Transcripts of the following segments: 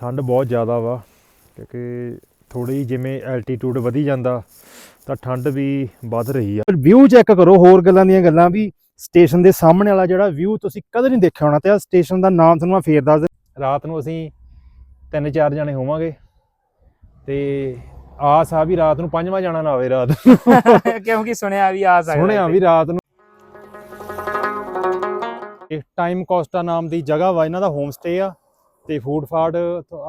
ਠੰਡ ਬਹੁਤ ਜ਼ਿਆਦਾ ਵਾ ਕਿਉਂਕਿ ਥੋੜੀ ਜਿਵੇਂ ਐਲਟੀਟਿਊਡ ਵਧੀ ਜਾਂਦਾ ਤਾਂ ਠੰਡ ਵੀ ਵੱਧ ਰਹੀ ਆ ਵਿਊ ਚੈੱਕ ਕਰੋ ਹੋਰ ਗੱਲਾਂ ਦੀਆਂ ਗੱਲਾਂ ਵੀ ਸਟੇਸ਼ਨ ਦੇ ਸਾਹਮਣੇ ਵਾਲਾ ਜਿਹੜਾ ਵਿਊ ਤੁਸੀਂ ਕਦੇ ਨਹੀਂ ਦੇਖਿਆ ਹੋਣਾ ਤੇ ਆ ਸਟੇਸ਼ਨ ਦਾ ਨਾਮ ਤੁਹਾਨੂੰ ਮੈਂ ਫੇਰ ਦੱਸ ਦਿਆਂ। ਰਾਤ ਨੂੰ ਅਸੀਂ ਤਿੰਨ ਚਾਰ ਜਣੇ ਹੋਵਾਂਗੇ ਤੇ ਆਸ ਆ ਵੀ ਰਾਤ ਨੂੰ ਪੰਜਵਾਂ ਜਾਣਾ ਨਾ ਆਵੇ ਰਾਤ। ਕਿਉਂਕਿ ਸੁਣਿਆ ਵੀ ਆ ਸਕਦਾ ਸੁਣਿਆ ਵੀ ਰਾਤ ਨੂੰ ਇਹ ਟਾਈਮ ਕੋਸਟਾ ਨਾਮ ਦੀ ਜਗ੍ਹਾ ਵਾ ਇਹਨਾਂ ਦਾ ਹੋਮ ਸਟੇ ਆ ਤੇ ਫੂਡ ਫਾਡ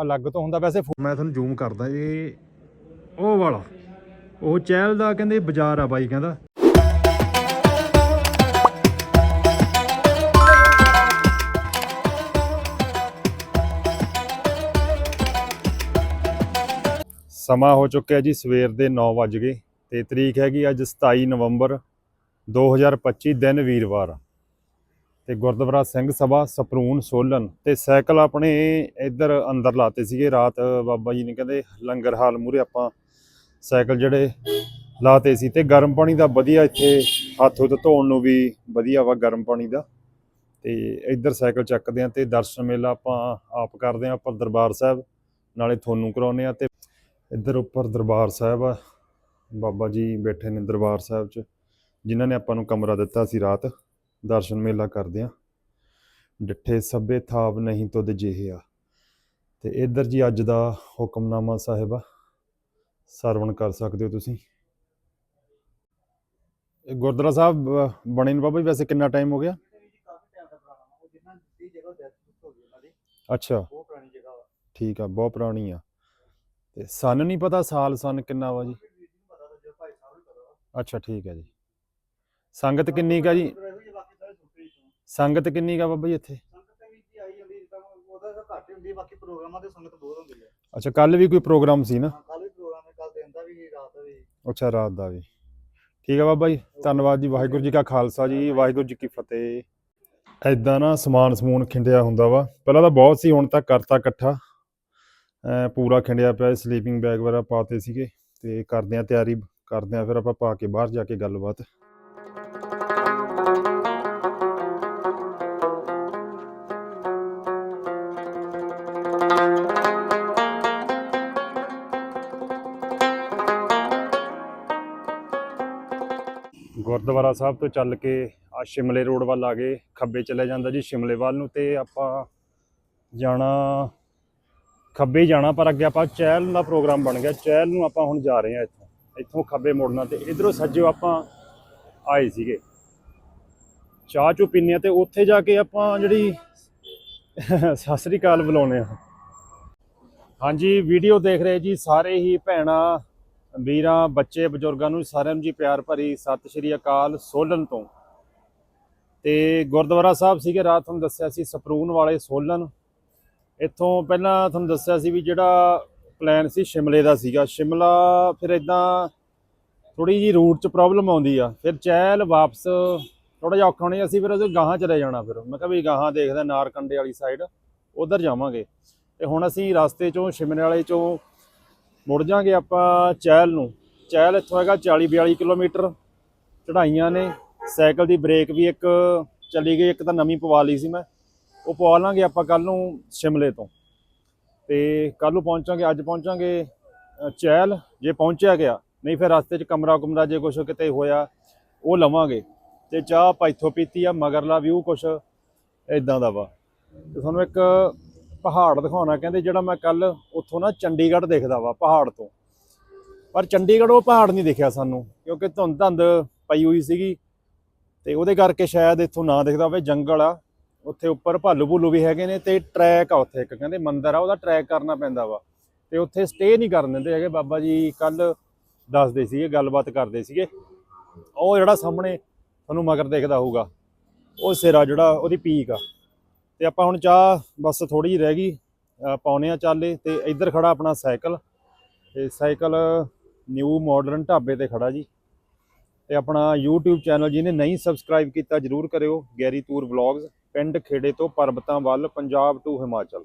ਅਲੱਗ ਤੋਂ ਹੁੰਦਾ। ਵੈਸੇ ਮੈਂ ਤੁਹਾਨੂੰ ਜ਼ੂਮ ਕਰਦਾ ਇਹ ਉਹ ਵਾਲਾ ਉਹ ਚਹਿਲ ਦਾ ਕਹਿੰਦੇ ਬਾਜ਼ਾਰ ਆ ਬਾਈ ਕਹਿੰਦਾ। ਸਮਾਂ ਹੋ ਚੁੱਕਿਆ ਜੀ ਸਵੇਰ ਦੇ 9 ਵਜ ਗਏ ਤੇ ਤਰੀਕ ਹੈਗੀ ਅੱਜ 27 ਨਵੰਬਰ 2025 ਦਿਨ ਵੀਰਵਾਰ। ਤੇ ਗੁਰਦੁਆਰਾ ਸਿੰਘ ਸਭਾ, ਸਪਰੂਨ ਸੋਲਨ ਤੇ ਸਾਈਕਲ ਆਪਣੇ ਇੱਧਰ ਅੰਦਰ ਲਾਤੇ ਸੀਗੇ ਰਾਤ। ਬਾਬਾ ਜੀ ਨੇ ਕਹਿੰਦੇ, ਲੰਗਰ ਹਾਲ ਮੂਰੇ ਆਪਾਂ ਸਾਈਕਲ ਜਿਹੜੇ ਲਾਤੇ ਸੀ ਤੇ ਗਰਮ ਪਾਣੀ ਦਾ ਵਧੀਆ ਇੱਥੇ ਹੱਥ ਹੁੱਥ ਧੋਣ ਨੂੰ ਵੀ ਵਧੀਆ ਵਾ ਗਰਮ ਪਾਣੀ ਦਾ। ਤੇ ਇੱਧਰ ਸਾਈਕਲ ਚੱਕਦੇ ਆ ਤੇ ਦਰਸ਼ਨ ਮੇਲਾ ਆਪਾਂ ਆਪ ਕਰਦੇ ਆ ਉੱਪਰ ਦਰਬਾਰ ਸਾਹਿਬ, ਨਾਲੇ ਤੁਹਾਨੂੰ ਕਰਾਉਨੇ ਆ ਤੇ ਇੱਧਰ ਉੱਪਰ ਦਰਬਾਰ ਸਾਹਿਬ ਆ। ਬਾਬਾ ਜੀ ਬੈਠੇ ਨੇ ਦਰਬਾਰ ਸਾਹਿਬ 'ਚ, ਜਿਨ੍ਹਾਂ ਨੇ ਆਪਾਂ ਨੂੰ ਕਮਰਾ ਦਿੱਤਾ ਸੀ ਰਾਤ। ਦਰਸ਼ਨ ਮੇਲਾ ਕਰਦੇ ਆ। ਡਿੱਠੇ ਸਭੇ ਥਾਪ ਨਹੀਂ ਤੁਧ ਜਿਹੇ ਆ। ਤੇ ਇੱਧਰ ਜੀ ਅੱਜ ਦਾ ਹੁਕਮਨਾਮਾ ਸਾਹਿਬ ਆ। ਸਰਵਣ ਕਰ ਸਕਦੇ ਹੋ ਤੁਸੀਂ? ਗੁਰਦੁਆਰਾ ਸਾਹਿਬ ਬਣੇ ਨੂੰ ਬਾਬਾ ਜੀ, ਵੈਸੇ ਕਿੰਨਾ ਟਾਈਮ ਹੋ ਗਿਆ? ਅੱਛਾ। ਠੀਕ ਆ, ਬਹੁਤ ਪੁਰਾਣੀ ਆ। ਤੇ ਸਨ ਨਹੀਂ ਪਤਾ ਸਾਲ ਸਨ ਕਿੰਨਾ ਵਾ ਜੀ? ਅੱਛਾ, ਠੀਕ ਹੈ ਜੀ। ਸੰਗਤ ਕਿੰਨੀ ਕਾ ਜੀ? ਸੰਗਤ ਕਿੰਨੀ ਕਾ ਬਾਬਾ ਜੀ ਇੱਥੇ? ਬਾਕੀ ਪ੍ਰੋਗਰਾਮਾਂ ਤੇ ਸੰਗਤ ਬਹੁਤ ਹੁੰਦੀ ਹੈ ਅੱਛਾ ਕੱਲ ਵੀ ਕੋਈ ਪ੍ਰੋਗਰਾਮ ਸੀ ਨਾ? ਕੱਲ ਵੀ ਪ੍ਰੋਗਰਾਮ ਹੈ ਕੱਲ ਦਿਨ ਦਾ ਵੀ ਰਾਤ ਦਾ ਵੀ। ਅੱਛਾ ਰਾਤ ਦਾ ਵੀ। ਠੀਕ ਹੈ ਬਾਬਾ ਜੀ ਧੰਨਵਾਦ ਜੀ ਵਾਹਿਗੁਰੂ ਜੀ ਕਾ ਖਾਲਸਾ ਜੀ ਵਾਹਿਗੁਰੂ ਜੀ ਕੀ ਫਤਿਹ। ਐਦਾਂ ਨਾ ਸਮਾਨ ਸਮੂਨ ਖਿੰਡਿਆ ਹੁੰਦਾ ਵਾ। ਪਹਿਲਾਂ ਤਾਂ ਬਹੁਤ ਸੀ ਹੁਣ ਤਾਂ ਕਰਤਾ ਇਕੱਠਾ। ਪੂਰਾ ਖਿੰਡਿਆ ਪਿਆ ਸਲੀਪਿੰਗ ਬੈਗ ਵਗੈਰਾ ਪਾਤੇ ਸੀਗੇ। ਤੇ ਕਰਦੇ ਆ ਤਿਆਰੀ ਕਰਦੇ ਆ ਫਿਰ ਆਪਾਂ ਪਾ ਕੇ ਬਾਹਰ ਜਾ ਕੇ ਗੱਲਬਾਤ। ਗੁਰਦੁਆਰਾ ਸਾਹਿਬ ਤੋਂ ਚੱਲ ਕੇ ਆ ਸ਼ਿਮਲੇ ਰੋਡ ਵੱਲ ਆ ਗਏ ਖੱਬੇ ਚਲੇ ਜਾਂਦਾ ਜੀ, ਸ਼ਿਮਲੇ ਵੱਲ ਨੂੰ ਤੇ ਆਪਾਂ ਜਾਣਾ, ਖੱਬੇ ਜਾਣਾ, ਪਰ ਅੱਗੇ ਆਪਾਂ ਚਹਿਲ ਦਾ ਪ੍ਰੋਗਰਾਮ ਬਣ ਗਿਆ। ਚਹਿਲ ਨੂੰ ਆਪਾਂ ਹੁਣ ਜਾ ਰਹੇ ਹਾਂ ਇੱਥੋਂ। ਇੱਥੋਂ ਖੱਬੇ ਮੁੜਨਾ ਤੇ ਇਧਰੋਂ ਸੱਜਿਓ ਆਪਾਂ ਆਏ ਸੀਗੇ। ਚਾਹ ਚੂ ਪੀਨੇ ਆ ਤੇ ਉੱਥੇ ਜਾ ਕੇ ਆਪਾਂ ਜਿਹੜੀ ਸਤਿ ਸ੍ਰੀ ਅਕਾਲ ਬੁਲਾਉਨੇ ਆ ਹਾਂਜੀ, ਵੀਡੀਓ ਦੇਖ ਰਹੇ ਜੀ ਸਾਰੇ ਹੀ ਭੈਣਾਂ। ਵੀਰਾਂ ਬੱਚੇ, ਬਜ਼ੁਰਗਾਂ ਨੂੰ ਸਾਰਿਆਂ ਨੂੰ ਜੀ ਪਿਆਰ ਭਰੀ ਸਤਿ ਸ਼੍ਰੀ ਅਕਾਲ ਸੋਲਨ ਤੋਂ। ਤੇ ਗੁਰਦੁਆਰਾ ਸਾਹਿਬ ਸੀਗੇ, ਰਾਤ ਤੁਹਾਨੂੰ ਦੱਸਿਆ ਸੀ, ਸਪਰੂਨ ਵਾਲੇ ਸੋਲਨ। ਇੱਥੋਂ ਪਹਿਲਾਂ ਤੁਹਾਨੂੰ ਦੱਸਿਆ ਸੀ ਵੀ ਜਿਹੜਾ ਪਲਾਨ ਸੀ ਸ਼ਿਮਲੇ ਦਾ ਸੀਗਾ। ਸ਼ਿਮਲਾ ਫਿਰ ਇਦਾਂ ਥੋੜੀ ਜੀ ਰੂਟ 'ਚ ਪ੍ਰੋਬਲਮ ਆਉਂਦੀ ਆ। ਫਿਰ ਚਹਿਲ ਵਾਪਸ ਥੋੜਾ ਜਿਹਾ ਔਖਾ ਹੋਣੀ ਅਸੀਂ ਫਿਰ ਉਹਦੇ ਗਾਹਾਂ ਚਲੇ ਜਾਣਾ ਫਿਰ। ਮੈਂ ਕਿਹਾ ਵੀ ਗਾਹਾਂ ਦੇਖਦਾ ਨਾਰਕੰਡੇ ਵਾਲੀ ਸਾਈਡ ਉਧਰ ਜਾਵਾਂਗੇ। ਤੇ ਹੁਣ ਅਸੀਂ ਰਸਤੇ 'ਚੋਂ, ਸ਼ਿਮਲੇ ਵਾਲੇ 'ਚੋਂ ਮੁੜ ਜਾਾਂਗੇ ਆਪਾਂ ਚਹਿਲ ਨੂੰ। ਚਹਿਲ ਇੱਥੋਂ ਹੈਗਾ 40 42 ਕਿਲੋਮੀਟਰ ਚੜਾਈਆਂ ਨੇ। ਸਾਈਕਲ ਦੀ ਬ੍ਰੇਕ ਵੀ ਇੱਕ ਚਲੀ ਗਈ, ਇੱਕ ਤਾਂ ਨਵੀਂ ਪਵਾ ਲਈ ਸੀ ਮੈਂ। ਉਹ ਪਵਾ ਲਾਂਗੇ ਆਪਾਂ ਕੱਲ ਨੂੰ ਸ਼ਿਮਲੇ ਤੋਂ। ਤੇ ਕੱਲ ਨੂੰ ਪਹੁੰਚਾਂਗੇ, ਅੱਜ ਪਹੁੰਚਾਂਗੇ ਚਹਿਲ। ਜੇ ਪਹੁੰਚਿਆ ਗਿਆ, ਨਹੀਂ ਫਿਰ ਰਸਤੇ 'ਚ ਕਮਰਾ ਕੁਮਰਾ ਜੇ ਕੁਛ ਕਿਤੇ ਹੋਇਆ, ਉਹ ਲਵਾਂਗੇ। ਤੇ ਚਾਹ ਆਪਾਂ ਪੀਤੀ ਆ, ਮਗਰਲਾ ਵਿਊ ਕੁਛ ਇਦਾਂ ਦਾ ਵਾ। ਤੇ ਤੁਹਾਨੂੰ ਇੱਕ ਪਹਾੜ ਦਿਖਾਉਣਾ, ਕਹਿੰਦੇ ਜਿਹੜਾ ਮੈਂ ਕੱਲ ਉੱਥੋਂ ਨਾ ਚੰਡੀਗੜ੍ਹ ਦੇਖਦਾ ਵਾ ਪਹਾੜ ਤੋਂ। ਪਰ ਚੰਡੀਗੜ੍ਹ ਉਹ ਪਹਾੜ ਨਹੀਂ ਦਿਖਿਆ ਸਾਨੂੰ, ਕਿਉਂਕਿ ਧੁੰਦ ਧੰਦ ਪਈ ਹੋਈ ਸੀਗੀ ਤੇ ਉਹਦੇ ਕਰਕੇ ਸ਼ਾਇਦ ਇੱਥੋਂ ਨਾ ਦਿਖਦਾ ਹੋਵੇ ਜੰਗਲ ਆ। ਉੱਥੇ ਉੱਪਰ ਭਾਲੂ ਭੂਲੂ ਵੀ ਹੈਗੇ ਨੇ ਤੇ ਟਰੈਕ ਆ ਉੱਥੇ ਇੱਕ, ਕਹਿੰਦੇ ਮੰਦਿਰ ਆ, ਉਹਦਾ ਟਰੈਕ ਕਰਨਾ ਪੈਂਦਾ ਵਾ। ਤੇ ਉੱਥੇ ਸਟੇ ਨਹੀਂ ਕਰਨ ਦਿੰਦੇ ਹੈਗੇ। ਬਾਬਾ ਜੀ ਕੱਲ ਦੱਸਦੇ ਸੀਗੇ, ਗੱਲਬਾਤ ਕਰਦੇ ਸੀਗੇ। ਉਹ ਜਿਹੜਾ ਸਾਹਮਣੇ ਤੁਹਾਨੂੰ ਮਗਰ ਦੇਖਦਾ ਹੋਊਗਾ, ਉਹ ਸਿਰਾ ਜਿਹੜਾ, ਉਹਦੀ ਪੀਕ ਆ। ਤੇ ਆਪਾਂ ਹੁਣ ਚਾਹ ਬਸ ਥੋੜੀ ਜਿਹੀ ਰਹਿ ਗਈ ਅ, ਪਾਉਣੇ ਆ ਚਾਲੇ ਤੇ ਇੱਧਰ ਖੜਾ ਆਪਣਾ ਸਾਈਕਲ ਤੇ ਸਾਈਕਲ ਨਿਊ ਮਾਡਰਨ ਢਾਬੇ ਤੇ ਖੜਾ ਜੀ। ਤੇ ਆਪਣਾ YouTube ਚੈਨਲ ਜਿਹਨੇ ਨਹੀਂ ਸਬਸਕ੍ਰਾਈਬ ਕੀਤਾ ਜਰੂਰ ਕਰਿਓ ਗੈਰੀ ਤੂਰ ਵਲੌਗਸ ਪਿੰਡ ਖੇੜੇ ਤੋਂ ਪਰਬਤਾਂ ਵੱਲ ਪੰਜਾਬ ਟੂ ਹਿਮਾਚਲ।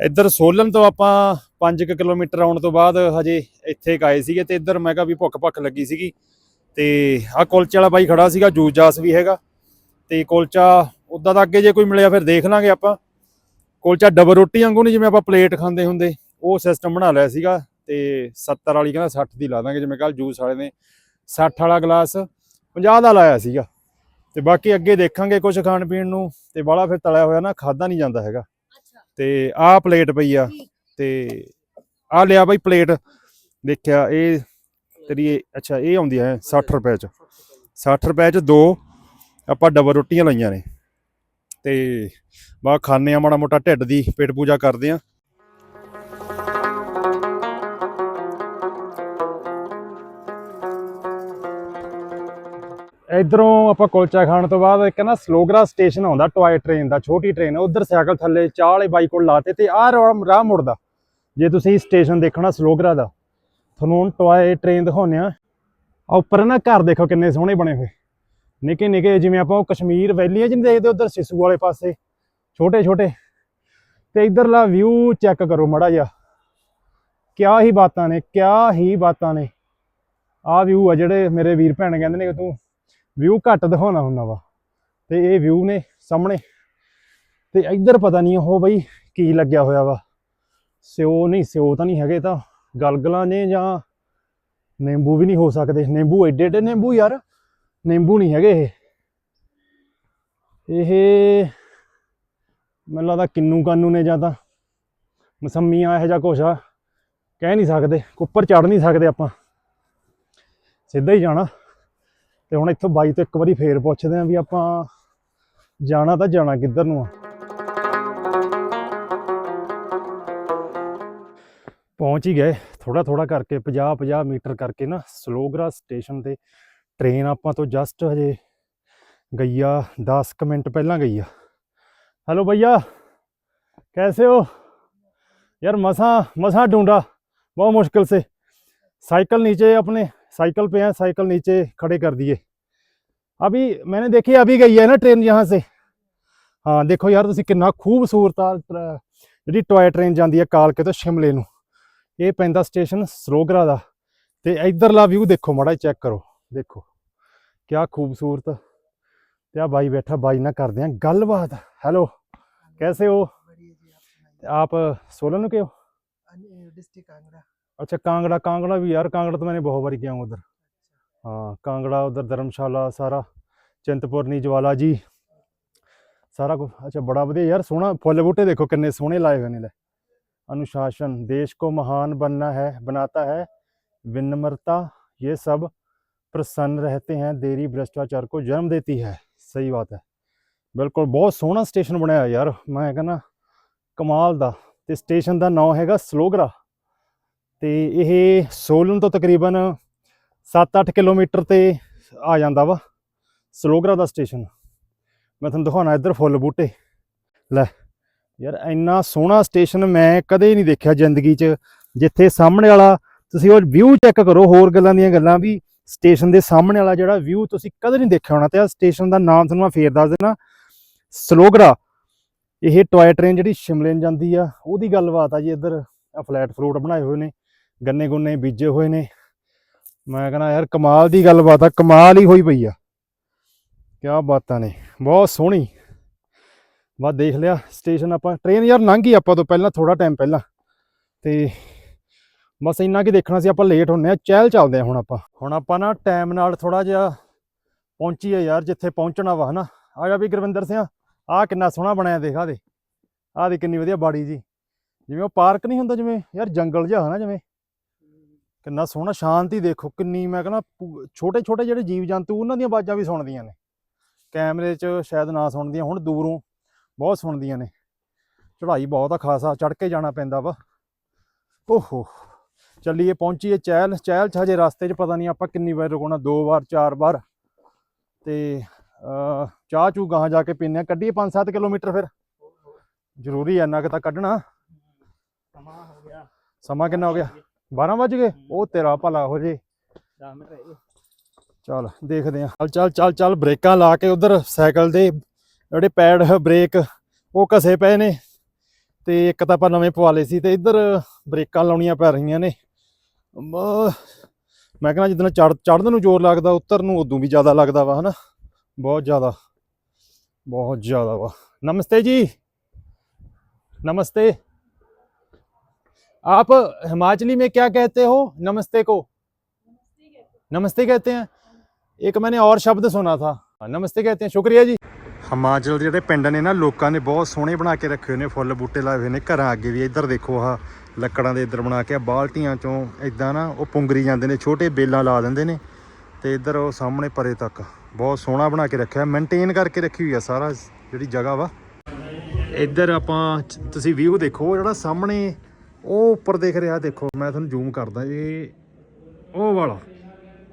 ਇੱਧਰ ਸੋਲਨ ਤੋਂ ਆਪਾਂ 5 ਕਿਲੋਮੀਟਰ ਆਉਣ ਤੋਂ ਬਾਅਦ ਹਜੇ ਇੱਥੇ ਕੁ ਆਏ ਸੀਗੇ ਤੇ ਇੱਧਰ ਮੈਂ ਕਿਹਾ ਵੀ ਭੁੱਖ ਭੱਖ ਲੱਗੀ ਸੀਗੀ। ਤੇ ਆ ਕੁਲਚੇ ਵਾਲਾ ਬਾਈ ਖੜਾ ਸੀਗਾ ਜੂਸ ਜਾਸ ਵੀ ਹੈਗਾ। ਤੇ ਕੁਲਚਾ ਉਦਾਂ ਦਾ ਅੱਗੇ ਜੇ ਕੋਈ ਮਿਲਿਆ ਫਿਰ ਦੇਖ ਲਾਂਗੇ ਆਪਾਂ। ਕੁਲਚਾ ਡਬਲ ਰੋਟੀ ਵਾਂਗੂ ਨਹੀਂ ਜਿਵੇਂ ਆਪਾਂ ਪਲੇਟ ਖਾਂਦੇ ਹੁੰਦੇ ਉਹ ਸਿਸਟਮ ਬਣਾ ਲਿਆ ਸੀਗਾ ਤੇ 70 ਵਾਲੀ ਕਹਿੰਦਾ 60 ਦੀ ਲਾ ਦਾਂਗੇ ਜਿਵੇਂ ਕੱਲ ਜੂਸ ਵਾਲੇ ਨੇ 60 ਵਾਲਾ ਗਲਾਸ 50 ਦਾ ਲਾਇਆ ਸੀਗਾ। ਤੇ ਬਾਕੀ ਅੱਗੇ ਦੇਖਾਂਗੇ ਕੁਝ ਖਾਣ ਪੀਣ ਨੂੰ ਤੇ ਬਾਹਲਾ ਫਿਰ ਤਲਿਆ ਹੋਇਆ ਨਾ ਖਾਦਾ ਨਹੀਂ ਜਾਂਦਾ ਹੈਗਾ। ਤੇ ਆਹ ਪਲੇਟ ਪਈ ਆ ਤੇ ਆ ਲਿਆ ਬਾਈ ਪਲੇਟ ਦੇਖਿਆ ਇਹ ਤੇਰੀ ਅੱਛਾ ਇਹ ਆਉਂਦੀ ਹੈ 60 ਰੁਪਏ ਚ। 60 ਰੁਪਏ ਚ ਦੋ ਆਪਾਂ ਡਬਲ ਰੋਟੀਆਂ ਲਈਆਂ ਨੇ। ਤੇ ਬਾ ਖਾਣੇ ਆ ਮਾੜਾ ਮੋਟਾ ਢਿੱਡ ਦੀ ਪੇਟ ਪੂਜਾ ਕਰਦੇ ਆ। ਇਧਰੋਂ ਆਪਾਂ ਕੁਲਚਾ ਖਾਣ ਤੋਂ ਬਾਅਦ ਇੱਕ ਨਾ ਸਲੋਗਰਾ ਸਟੇਸ਼ਨ ਆਉਂਦਾ, ਟੋਏ ਟ੍ਰੇਨ ਦਾ, ਛੋਟੀ ਟ੍ਰੇਨ, ਉਧਰ ਸਾਈਕਲ ਥੱਲੇ ਚਾਹ ਵਾਲੇ ਬਾਈਕ ਕੋਲ ਲਾਤੇ ਤੇ ਆਹ ਰਾ- ਰਾਹ ਮੁੜਦਾ। ਜੇ ਤੁਸੀਂ ਸਟੇਸ਼ਨ ਦੇਖਣਾ ਸਲੋਗਰਾ ਦਾ, ਤੁਹਾਨੂੰ ਟੋਏ ਟ੍ਰੇਨ ਦਿਖਾਉਂਦੇ ਆ। ਆ ਉੱਪਰ ਨਾ ਘਰ ਦੇਖੋ ਕਿੰਨੇ ਸੋਹਣੇ ਬਣੇ ਹੋਏ। ਨਿੱਕੇ ਨਿੱਕੇ ਜਿਵੇਂ ਆਪਾਂ ਉਹ ਕਸ਼ਮੀਰ ਵੈਲੀ ਹੈ ਜਿਵੇਂ ਦੇਖਦੇ ਉਧਰ ਸਿਸੂ ਵਾਲੇ ਪਾਸੇ, ਛੋਟੇ ਛੋਟੇ। ਤੇ ਇਧਰਲਾ ਵਿਊ ਚੈੱਕ ਕਰੋ ਮੜਾ ਜਿਹਾ। ਕਿਆ ਹੀ ਬਾਤਾਂ ਨੇ, ਕਿਆ ਹੀ ਬਾਤਾਂ ਨੇ। ਆਹ ਵਿਊ ਆ ਜਿਹੜੇ ਮੇਰੇ ਵੀਰ ਭੈਣ ਕਹਿੰਦੇ ਨੇ ਕਿ ਤੂੰ ਵਿਊ ਘੱਟ ਦਿਖਾਉਣਾ ਹੁੰਦਾ ਵਾ ਤੇ ਇਹ ਵਿਊ ਨੇ ਸਾਹਮਣੇ। ਤੇ ਇੱਧਰ ਪਤਾ ਨਹੀਂ ਉਹ ਬਈ ਕੀ ਲੱਗਿਆ ਹੋਇਆ ਵਾ। ਸਿਓ ਨਹੀਂ, ਸਿਓ ਤਾਂ ਨਹੀਂ ਹੈਗੇ ਤਾਂ ਗਲਗਲਾਂ ਨੇ ਜਾਂ ਨਿੰਬੂ ਵੀ ਨਹੀਂ ਹੋ ਸਕਦੇ। ਨਿੰਬੂ ਐਡੇ ਐਡੇ ਨਿੰਬੂ ਯਾਰ। ਨਿੰਬੂ ਨਹੀਂ ਹੈਗੇ ਇਹ। ਇਹ ਮੈਨੂੰ ਲੱਗਦਾ ਕਿੰਨੂ ਕਾਨੂ ਨੇ ਜਾਂ ਤਾਂ ਮਸੰਮੀਆਂ ਇਹੋ ਜਿਹਾ ਕੁਛ ਆ। ਕਹਿ ਨਹੀਂ ਸਕਦੇ ਉੱਪਰ ਚੜ ਨਹੀਂ ਸਕਦੇ ਆਪਾਂ। ਸਿੱਧਾ ਹੀ ਜਾਣਾ। ਤੇ ਹੁਣ ਇੱਥੋਂ ਬਾਈ ਤੋਂ ਇੱਕ ਵਾਰੀ ਫੇਰ ਪੁੱਛਦੇ ਆਂ ਵੀ ਆਪਾਂ ਜਾਣਾ ਤਾਂ ਜਾਣਾ ਕਿੱਧਰ ਨੂੰ ਆ। ਪਹੁੰਚ ਹੀ ਗਏ। ਥੋੜਾ ਥੋੜਾ ਕਰਕੇ 50 50 ਮੀਟਰ ਕਰਕੇ ਨਾ, ਸਲੋਗਰਾ ਸਟੇਸ਼ਨ ਤੇ ਟ੍ਰੇਨ ਆਪਾਂ ਤੋਂ ਜਸਟ ਹਜੇ ਗਈ ਆ 10 ਕੁ ਮਿੰਟ ਪਹਿਲਾਂ ਗਈ ਆ हेलो भैया कैसे हो यार मसा मसा ढूंढा बहुत मुश्किल से साइकिल नीचे अपने साइकिल पे हैं साइकिल नीचे खड़े कर दिए अभी मैंने देखी अभी गई है ना ट्रेन यहाँ से हाँ देखो यार ਤੁਸੀਂ ਕਿੰਨਾ ਖੂਬਸੂਰਤ ਆ ਟਰ- ਜਿਹੜੀ ਟੋਏ ਟ੍ਰੇਨ ਜਾਂਦੀ ਹੈ ਕਾਲਕੇ ਤੋਂ ਸ਼ਿਮਲੇ ਨੂੰ ਇਹ ਪੈਂਦਾ ਸਟੇਸ਼ਨ ਸਰੋਗਰਾ ਦਾ ਤੇ ਇਧਰਲਾ ਵਿਊ ਦੇਖੋ ਮਾੜਾ ਚੈੱਕ ਕਰੋ ਦੇਖੋ ਕਿਆ ਖੂਬਸੂਰਤ। ਤੇ ਆ ਬਾਈ ਬੈਠਾ ਬਾਈ ਨਾਲ ਕਰਦੇ ਆ ਗੱਲਬਾਤ। ਹੈਲੋ ਕੈਸੇ ਹੋ? आप सोलन के हो ਕਾਂਗੜਾ। कांगड़ा अच्छा कांगड़ा कांगड़ा भी ਕਾਂਗੜਾ कांगड़ा तो मैंने बहुत बार गया हूँ उधर हाँ कांगड़ा उधर धर्मशाला सारा चिंतपुरनी ज्वाला जी ਸਾਰਾ ਕੁਝ ਅੱਛਾ ਬੜਾ ਵਧੀਆ ਯਾਰ ਸੋਹਣਾ ਫੁੱਲ ਬੂਟੇ ਦੇਖੋ ਕਿੰਨੇ ਸੋਹਣੇ ਲਾਏ ਹੋਏ ਨੇ ਲੈ। ਅਨੁਸ਼ਾਸਨ ਦੇਸ਼ ਕੋ ਮਹਾਨ ਬੰਨਾ ਹੈ ਬਣਾਤਾ ਹੈ। ਵਿਨਮਰਤਾ ਇਹ ਸਭ प्रसन्न रहते हैं देरी भ्रष्टाचार को जन्म देती है सही बात है ਬਿਲਕੁਲ ਬਹੁਤ ਸੋਹਣਾ ਸਟੇਸ਼ਨ ਬਣਾਇਆ ਯਾਰ ਮੈਂ ਕਹਿੰਦਾ ਕਮਾਲ ਦਾ ਤੇ ਸਟੇਸ਼ਨ ਦਾ ਨਾਮ ਹੈਗਾ ਸਲੋਗਰਾ ਤੇ ਇਹ ਸੋਲਨ ਤੋਂ ਤਕਰੀਬਨ 7-8 ਕਿਲੋਮੀਟਰ ਤੇ ਆ ਜਾਂਦਾ ਵਾ ਸਲੋਗਰਾ ਦਾ ਸਟੇਸ਼ਨ ਮੈਂ ਤੁਹਾਨੂੰ ਦਿਖਾਉਣਾ ਇੱਧਰ ਫੁੱਲ ਬੂਟੇ ਲੈ ਯਾਰ ਇੰਨਾ ਸੋਹਣਾ ਸਟੇਸ਼ਨ ਮੈਂ ਕਦੇ ਨਹੀਂ ਦੇਖਿਆ ਜ਼ਿੰਦਗੀ 'ਚ ਜਿੱਥੇ ਸਾਹਮਣੇ ਵਾਲਾ ਤੁਸੀਂ ਉਹ ਵਿਊ ਚੈੱਕ ਕਰੋ ਹੋਰ ਗੱਲਾਂ ਦੀਆਂ ਗੱਲਾਂ ਵੀ ਸਟੇਸ਼ਨ ਦੇ ਸਾਹਮਣੇ ਵਾਲਾ ਜਿਹੜਾ ਵਿਊ ਤੁਸੀਂ ਕਦੇ ਨਹੀਂ ਦੇਖਿਆ ਹੋਣਾ ਤੇ ਆ ਸਟੇਸ਼ਨ ਦਾ ਨਾਮ ਤੁਹਾਨੂੰ ਮੈਂ ਫੇਰ ਦੱਸ ਦੇਣਾ ਸਲੋਗਰਾ। ਇਹ ਟੋਏ ਟ੍ਰੇਨ ਜਿਹੜੀ ਸ਼ਿਮਲੇ ਨੂੰ ਜਾਂਦੀ ਆ, ਉਹਦੀ ਗੱਲਬਾਤ ਆ ਜੀ ਇੱਧਰ। ਆ ਫਲੈਟ ਫਰੂਟ ਬਣਾਏ ਹੋਏ ਨੇ, ਗੰਨੇ ਗੁੰਨੇ ਬੀਜੇ ਹੋਏ ਨੇ। ਮੈਂ ਕਹਿੰਦਾ ਯਾਰ ਕਮਾਲ ਦੀ ਗੱਲਬਾਤ ਆ, ਕਮਾਲ ਹੀ ਹੋਈ ਪਈ ਆ। ਕਿਆ ਬਾਤਾਂ ਨੇ, ਬਹੁਤ ਸੋਹਣੀ। ਬਸ ਦੇਖ ਲਿਆ, ਸਟੇਸ਼ਨ ਆਪਾਂ, ਟ੍ਰੇਨ ਯਾਰ ਲੰਘ ਗਈ ਆਪਾਂ ਤੋਂ ਪਹਿਲਾਂ ਥੋੜਾ ਟਾਈਮ ਪਹਿਲਾਂ। ਤੇ ਬਸ ਇੰਨਾ ਕੀ ਦੇਖਣਾ ਸੀ, ਆਪਾਂ ਲੇਟ ਹੁੰਨੇ ਆ, ਚਹਿਲ ਚੱਲਦੇ ਆ ਹੁਣ ਆਪਾਂ। ਹੁਣ ਆਪਾਂ ਨਾ ਟਾਈਮ ਨਾਲ ਥੋੜਾ ਜਿਹਾ ਪਹੁੰਚੀ ਆ ਯਾਰ, ਜਿੱਥੇ ਪਹੁੰਚਣਾ ਵਾ ਹਨਾ। ਆ ਜਾ ਵੀ ਗੁਰਵਿੰਦਰ ਸਿੰਘ ਆਹ ਕਿੰਨਾ ਸੋਹਣਾ ਬਣਿਆ ਦੇਖਾ ਦੇ। ਆਹ ਦੇ ਕਿੰਨੀ ਵਧੀਆ ਬਾੜੀ ਜੀ। ਜਿਵੇਂ ਉਹ ਪਾਰਕ ਨਹੀਂ ਹੁੰਦਾ ਜਿਵੇਂ, ਯਾਰ ਜੰਗਲ ਜਿਹਾ ਹਨਾ ਜਿਵੇਂ। ਕਿੰਨਾ ਸੋਹਣਾ, ਸ਼ਾਂਤੀ ਦੇਖੋ, ਕਿੰਨੀ ਮੈਂ ਕਹਿੰਦਾ ਛੋਟੇ ਛੋਟੇ ਜਿਹੜੇ ਜੀਵ ਜੰਤੂ ਉਹਨਾਂ ਦੀਆਂ ਆਵਾਜ਼ਾਂ ਵੀ ਸੁਣਦੀਆਂ ਨੇ। ਕੈਮਰੇ 'ਚ ਸ਼ਾਇਦ ਨਾ ਸੁਣਦੀਆਂ, ਹੁਣ ਦੂਰੋਂ ਬਹੁਤ ਸੁਣਦੀਆਂ ਨੇ। ਚੜ੍ਹਾਈ ਬਹੁਤ ਆ, ਖਾਸਾ, ਚੜ੍ਹ ਕੇ ਜਾਣਾ ਪੈਂਦਾ ਵਾ। ਓਹੋ। ਚੱਲੀਏ ਪਹੁੰਚੀਏ ਚਹਿਲ ਚਹਿਲ 'ਚ ਹਜੇ ਰਸਤੇ 'ਚ ਪਤਾ ਨਹੀਂ ਆਪਾਂ ਕਿੰਨੀ ਵਾਰ ਰੁਕਣਾ ਦੋ ਵਾਰ ਚਾਰ ਵਾਰ। ਤੇ ਅਹ, ਚਾਹ ਚੂ ਗਾਹਾਂ ਜਾ ਕੇ ਪੀਨੇ ਆ ਕੱਢੀਏ 5-7 ਕਿਲੋਮੀਟਰ ਫਿਰ। ਜ਼ਰੂਰੀ ਐ ਇੰਨਾ ਕਿ ਤਾਂ ਕੱਢਣਾ। ਸਮਾਂ ਹੋ ਗਿਆ ਸਮਾਂ ਕਿੰਨਾ ਹੋ ਗਿਆ? 12 ਵਜ ਗਏ? ਉਹ ਤੇਰਾ ਭਲਾ ਹੋ ਜੇ। 10 ਮਿੰਟ ਰਹਿ ਗਏ ਚੱਲ ਦੇਖਦੇ ਆ ਚੱਲ ਚੱਲ ਚੱਲ ਚੱਲ ਬ੍ਰੇਕਾਂ ਲਾ ਕੇ ਉਧਰ ਸਾਈਕਲ ਦੇ ਜਿਹੜੇ ਪੈਡ ਬ੍ਰੇਕ ਉਹ ਘਸੇ ਪਏ ਨੇ। ਤੇ ਇੱਕ ਤਾਂ ਆਪਾਂ ਨਵੇਂ ਪਵਾ ਲਏ ਸੀ ਤੇ ਇੱਧਰ ਬ੍ਰੇਕਾਂ ਲਾਉਣੀਆਂ ਪੈ ਰਹੀਆਂ ਨੇ। ਮ- ਮੈਂ ਕਹਿੰਦਾ ਜਿੱਦਣ ਚੜ ਚੜਨ ਨੂੰ ਜ਼ੋਰ ਲੱਗਦਾ ਉੱਤਰ ਨੂੰ ਉਦੋਂ ਵੀ ਜ਼ਿਆਦਾ ਲੱਗਦਾ ਵਾ ਹਨਾ ਬਹੁਤ ਜ਼ਿਆਦਾ ਬਹੁਤ ਜ਼ਿਆਦਾ ਵਾ ਨਮਸਤੇ ਜੀ नमस्ते आप हिमाचली में क्या कहते हो नमस्ते को नमस्ते कहते हैं एक मैंने और शब्द सुना था नमस्ते कहते हैं शुक्रिया जी ਹਿਮਾਚਲ ਦੇ ਜਿਹੜੇ ਪਿੰਡ ਨੇ ਨਾ ਲੋਕਾਂ ਨੇ ਬਹੁਤ ਸੋਹਣੇ ਬਣਾ ਕੇ ਰੱਖੇ ਹੋਏ ਨੇ ਫੁੱਲ ਬੂਟੇ ਲਾਏ ਹੋਏ ਨੇ ਘਰਾਂ ਅੱਗੇ ਵੀ ਇੱਧਰ ਦੇਖੋ ਆਹ ਲੱਕੜਾਂ ਦੇ ਇੱਧਰ ਬਣਾ ਕੇ ਆਹ ਬਾਲਟੀਆਂ ਚੋਂ ਇਦਾਂ ਨਾ ਉਹ ਪੁੰਗਰੀ ਜਾਂਦੇ ਨੇ, ਛੋਟੇ ਬੇਲਾਂ ਲਾ ਦਿੰਦੇ ਨੇ ਤੇ ਇੱਧਰ ਉਹ ਸਾਹਮਣੇ ਪਰੇ ਤੱਕ। ਬਹੁਤ ਸੋਹਣਾ ਬਣਾ ਕੇ ਰੱਖਿਆ ਮੇਨਟੇਨ ਕਰਕੇ ਰੱਖੀ ਹੋਈ ਆ ਸਾਰਾ, ਜਿਹੜੀ ਜਗ੍ਹਾ ਵਾ। ਇੱਧਰ ਆਪਾਂ ਤੁਸੀਂ ਵਿਊ ਦੇਖੋ ਜਿਹੜਾ ਸਾਹਮਣੇ ਉਹ ਉੱਪਰ ਦੇਖ ਰਿਹਾ, ਦੇਖੋ, ਮੈਂ ਤੁਹਾਨੂੰ ਜ਼ੂਮ ਕਰਦਾ, ਇਹ ਉਹ ਵਾਲਾ।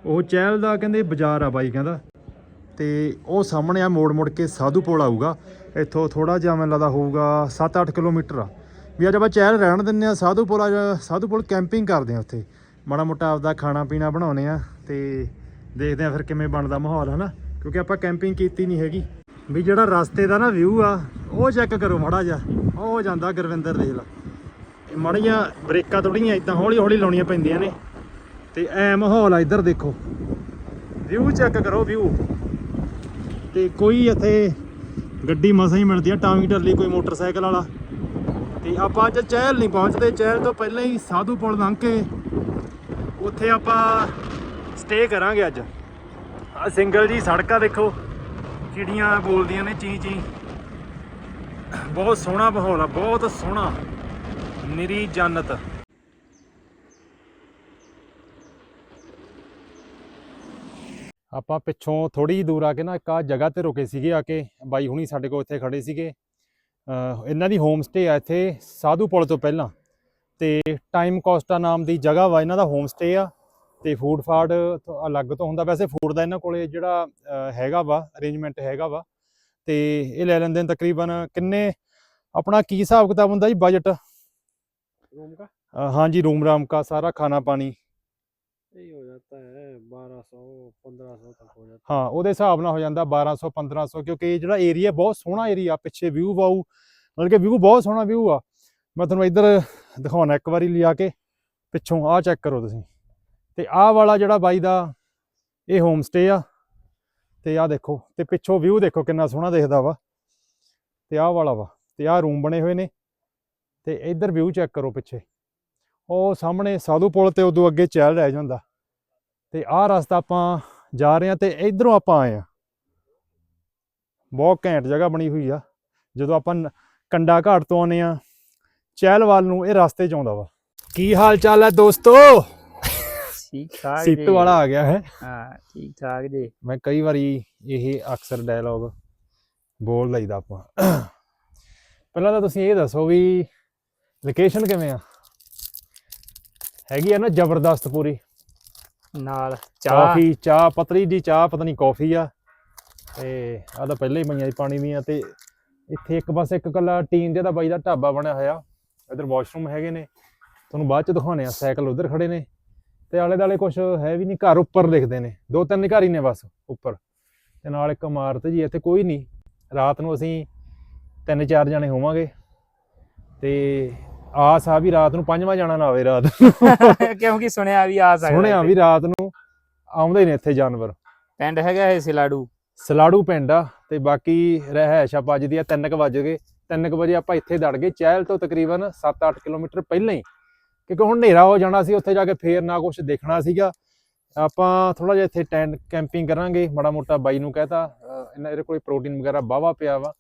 ਉਹ ਚਹਿਲ ਦਾ ਕਹਿੰਦੇ ਬਾਜ਼ਾਰ ਆ ਬਾਈ ਕਹਿੰਦਾ। ਤੇ ਉਹ ਸਾਹਮਣੇ ਆ, ਮੋੜ ਮੋੜ ਕੇ ਸਾਧੂ ਪੋਲ ਆਊਗਾ। ਇੱਥੋਂ ਥੋੜਾ ਜਿਹਾ ਮੈਨੂੰ ਲੱਗਦਾ ਹੋਊਗਾ 7-8 ਕਿਲੋਮੀਟਰ ਆ। ਵੀ ਅੱਜ ਆਪਾਂ ਚਹਿਲ ਰਹਿਣ ਦਿੰਨੇ ਆ ਸਾਧੂ ਪੁਲ ਆ, ਸਾਧੂ ਪੁਲ ਕੈਂਪਿੰਗ ਕਰਦੇ ਆ ਉੱਥੇ। ਮਾੜਾ ਮੋਟਾ ਆਪਦਾ ਖਾਣਾ ਪੀਣਾ ਬਣਾਉਨੇ ਆ ਤੇ ਦੇਖਦੇ ਆ ਫਿਰ ਕਿਵੇਂ ਬਣਦਾ ਮਾਹੌਲ, ਹਨਾ? ਕਿਉਂਕਿ ਆਪਾਂ ਕੈਂਪਿੰਗ ਕੀਤੀ ਨਹੀਂ ਹੈਗੀ। ਵੀ ਜਿਹੜਾ ਰਸਤੇ ਦਾ ਨਾ ਵਿਊ ਆ, ਉਹ ਚੈੱਕ ਕਰੋ ਮਾੜਾ ਜਿਹਾ। ਉਹ ਜਾਂਦਾ ਗੁਰਵਿੰਦਰ ਦੇਖ ਲਾ। ਇਹ ਮਾੜੀਆਂ ਬ੍ਰੇਕਾਂ ਥੋੜੀਆਂ ਇਦਾਂ ਹੌਲੀ ਹੌਲੀ ਲਾਉਣੀਆਂ ਪੈਂਦੀਆਂ ਨੇ। ਤੇ ਐ ਮਾਹੌਲ ਆ ਇੱਧਰ ਦੇਖੋ। ਵਿਊ ਚੈੱਕ ਕਰੋ ਵਿਊ ਤੇ ਕੋਈ ਇੱਥੇ ਗੱਡੀ ਮਸਾਂ ਹੀ ਮਿਲਦੀ ਆ ਟਾਵੀ ਟਰਲੀ ਕੋਈ ਮੋਟਰਸਾਈਕਲ ਵਾਲਾ। ਤੇ ਆਪਾਂ ਅੱਜ ਚਹਿਲ ਨਹੀਂ ਪਹੁੰਚਦੇ, ਚਹਿਲ ਤੋਂ ਪਹਿਲਾਂ ਹੀ ਸਾਧੂ ਪੁਲ ਲੰਘ ਕੇ ਉੱਥੇ ਆਪਾਂ ਸਟੇ ਕਰਾਂਗੇ ਅੱਜ। ਆ ਸਿੰਗਲ ਜੀ ਸੜਕਾਂ ਦੇਖੋ, ਚਿੜੀਆਂ ਬੋਲਦੀਆਂ ਨੇ ਚੀ ਚੀ। ਬਹੁਤ ਸੋਹਣਾ ਮਾਹੌਲ ਆ, ਬਹੁਤ ਸੋਹਣਾ, ਨਿਰੀ ਜੰਨਤ। ਆਪਾਂ ਪਿੱਛੋਂ ਥੋੜੀ ਜਿਹੀ ਦੂਰ ਆ ਕੇ ਨਾ ਇੱਕ ਆ ਜਗ੍ਹਾ ਤੇ ਰੁਕੇ ਸੀਗੇ ਆ ਕੇ, ਬਾਈ ਹੁਣੀ ਸਾਡੇ ਕੋਲ ਇੱਥੇ ਖੜੇ ਸੀਗੇ। ਇਹਨਾਂ ਦੀ ਹੋਮ ਸਟੇ ਆ ਇੱਥੇ ਸਾਧੂ ਪੁਲ ਤੋਂ ਪਹਿਲਾਂ। ਤੇ ਟਾਈਮ ਕੋਸਟਾ ਨਾਮ ਦੀ ਜਗ੍ਹਾ ਵਾ ਇਹਨਾਂ ਦਾ ਹੋਮ ਸਟੇ ਆ। ਤੇ ਫੂਡ ਫਾਡ ਅਲੱਗ ਤੋਂ ਹੁੰਦਾ। ਵੈਸੇ ਫੂਡ ਦਾ ਇਹਨਾਂ ਕੋਲੇ ਜਿਹੜਾ ਹੈਗਾ ਵਾ ਅਰੇਂਜਮੈਂਟ ਹੈਗਾ ਵਾ। ਤੇ ਇਹ ਲੈ ਲੈਂਦੇ ਨੇ ਤਕਰੀਬਨ ਕਿੰਨੇ ਆਪਣਾ ਕੀ ਹਿਸਾਬ ਕਿਤਾਬ ਹੁੰਦਾ ਜੀ ਬਜਟ ਰੂਮ ਦਾ ਹਾਂਜੀ ਰੂਮ ਰਾਮ ਦਾ ਸਾਰਾ ਖਾਣਾ ਪਾਣੀ यही हो जाता है बारह सौ पंद्रह सौ तक हो जाता ਹਾਂ ਉਹਦੇ ਹਿਸਾਬ ਨਾਲ ਹੋ ਜਾਂਦਾ 1200 1500 ਕਿਉਂਕਿ ਇਹ ਜਿਹੜਾ ਏਰੀਆ ਬਹੁਤ ਸੋਹਣਾ ਏਰੀਆ ਪਿੱਛੇ ਵਿਊ ਵਾਊ ਮਤਲਬ ਕਿ ਵਿਊ ਬਹੁਤ ਸੋਹਣਾ ਵਿਊ ਆ ਮੈਂ ਤੁਹਾਨੂੰ ਇੱਧਰ ਦਿਖਾਉਣਾ ਇੱਕ ਵਾਰੀ ਲਿਆ ਕੇ ਪਿੱਛੋਂ ਆਹ ਚੈੱਕ ਕਰੋ ਤੁਸੀਂ ਤੇ ਆਹ ਵਾਲਾ ਜਿਹੜਾ ਬਾਈ ਦਾ ਇਹ ਹੋਮ ਸਟੇ ਆ ਤੇ ਆਹ ਦੇਖੋ ਤੇ ਪਿੱਛੋਂ ਵਿਊ ਦੇਖੋ ਕਿੰਨਾ ਸੋਹਣਾ ਦਿਖਦਾ ਵਾ ਤੇ ਆਹ ਵਾਲਾ ਵਾ ਤੇ ਆਹ ਰੂਮ ਬਣੇ ਹੋਏ ਨੇ ਤੇ ਇੱਧਰ ਵਿਊ ਚੈੱਕ ਕਰੋ ਪਿੱਛੇ ਉਹ ਸਾਹਮਣੇ ਸਾਧੂ ਪੁਲ ਤੇ ਉਦੋਂ ਅੱਗੇ ਚੱਲ ਰਹਿ ਜਾਂਦਾ ਤੇ ਆਹ ਰਸਤਾ ਆਪਾਂ ਜਾ ਰਹੇ ਆ ਤੇ ਇਧਰੋਂ ਆਪਾਂ ਆਏ ਆ ਬਹੁਤ ਘੈਂਟ ਜਗ੍ਹਾ ਬਣੀ ਹੋਈ ਆ। ਜਦੋਂ ਆਪਾਂ ਕੰਡਾ ਘਾਟ ਤੋਂ ਆਨੇ ਆ ਚਹਿਲਵਾਲ ਨੂੰ ਇਹ ਰਸਤੇ ਚ ਆਉਂਦਾ ਵਾ। ਕੀ ਹਾਲ ਚਾਲ ਹੈ ਦੋਸਤੋ? ਠੀਕ ਠਾਕ ਜੀ। ਸਿੱਟ ਵਾਲਾ ਆ ਗਿਆ ਹੈ। ਹਾਂ ਠੀਕ ਠਾਕ ਜੀ। ਮੈਂ ਕਈ ਵਾਰੀ ਇਹ ਅਕਸਰ ਡਾਇਲੋਗ ਬੋਲ ਲਈਦਾ ਆਪਾਂ। ਪਹਿਲਾਂ ਤਾਂ ਤੁਸੀਂ ਇਹ ਦੱਸੋ ਵੀ ਲੋਕੇਸ਼ਨ ਕਿਵੇਂ ਆ? ਹੈਗੀ ਆ ਨਾ ਜ਼ਬਰਦਸਤ ਪੂਰੀ। ਨਾਲ ਚਾਹ। ਕਾਫੀ, ਚਾਹ ਪਤਲੀ ਦੀ ਚਾਹ, ਪਤਾ ਨਹੀਂ ਕਾਫੀ ਆ। ਤੇ ਆ ਤਾਂ ਪਹਿਲਾਂ ਹੀ ਮਈਆਂ ਦੀ ਪਾਣੀ ਵੀ ਆ ਤੇ ਇੱਥੇ ਇੱਕ ਪਾਸੇ ਇੱਕ ਕੱਲਾ ਟੀਨ ਦੇ ਦਾ ਬਾਈ ਦਾ ਢਾਬਾ ਬਣਿਆ ਹੋਇਆ। ਇਧਰ ਵਾਸ਼ਰੂਮ ਹੈਗੇ ਨੇ। ਤੁਹਾਨੂੰ ਬਾਅਦ ਚ ਦਿਖਾਉਣੇ ਆ, ਸਾਈਕਲ ਉਧਰ ਖੜੇ ਨੇ। ਤੇ ਆਲੇ ਦਾਲੇ ਕੁਛ ਹੈ ਵੀ ਨਹੀਂ ਘਰ ਉੱਪਰ ਦੇਖਦੇ ਨੇ। ਦੋ ਤਿੰਨ ਘਰ ਹੀ ਨੇ ਬਸ ਉੱਪਰ। ਤੇ ਨਾਲ ਇੱਕ ਇਮਾਰਤ ਜੀ, ਇੱਥੇ ਕੋਈ ਨਹੀਂ ਰਾਤ ਨੂੰ ਅਸੀਂ ਤਿੰਨ ਚਾਰ ਜਣੇ ਹੋਵਾਂਗੇ। ਤੇ ਆਸ ਆ ਵੀ ਰਾਤ ਨੂੰ ਪੰਜਵਾਂ ਜਾਣਾ ਨਾ ਆਵੇ ਰਾਤ ਕਿਉਂਕਿ ਸੁਣਿਆ ਵੀ ਆ ਸੁਣਿਆ ਵੀ ਰਾਤ ਨੂੰ ਆਉਂਦੇ ਨੇ ਇੱਥੇ ਜਾਨਵਰ। ਪਿੰਡ ਹੈਗਾ ਇਹ ਸਿਲਾੜੂ? ਸਲਾੜੂ ਪਿੰਡ ਆ ਤੇ ਬਾਕੀ ਰਹਿائش ਆ ਅੱਜ ਦੀ ਆ 3:00 ਵਜੇ ਗਏ। 3:00 ਵਜੇ ਆਪਾਂ ਇੱਥੇ ਦੜ ਗਏ। ਚਹਿਲ ਤੋਂ ਤਕਰੀਬਨ 7-8 ਕਿਲੋਮੀਟਰ ਪਹਿਲਾਂ ਹੀ। ਕਿਉਂਕਿ ਹੁਣ ਹਨੇਰਾ ਹੋ ਜਾਣਾ ਸੀ ਉੱਥੇ ਜਾ ਕੇ ਫੇਰ ਨਾ ਕੁਝ ਦੇਖਣਾ ਸੀਗਾ। ਆਪਾਂ ਥੋੜਾ ਜਿਹਾ ਇੱਥੇ ਟੈਂਟ ਕੈਂਪਿੰਗ ਕਰਾਂਗੇ। ਮਾੜਾ ਮੋਟਾ ਬਾਈ ਨੂੰ ਕਹਤਾ ਇਹਨਾਂ ਇਹਦੇ ਕੋਲ ਪ੍ਰੋਟੀਨ ਵਗੈਰਾ ਬਾਵਾ ਪਿਆ ਵਾ।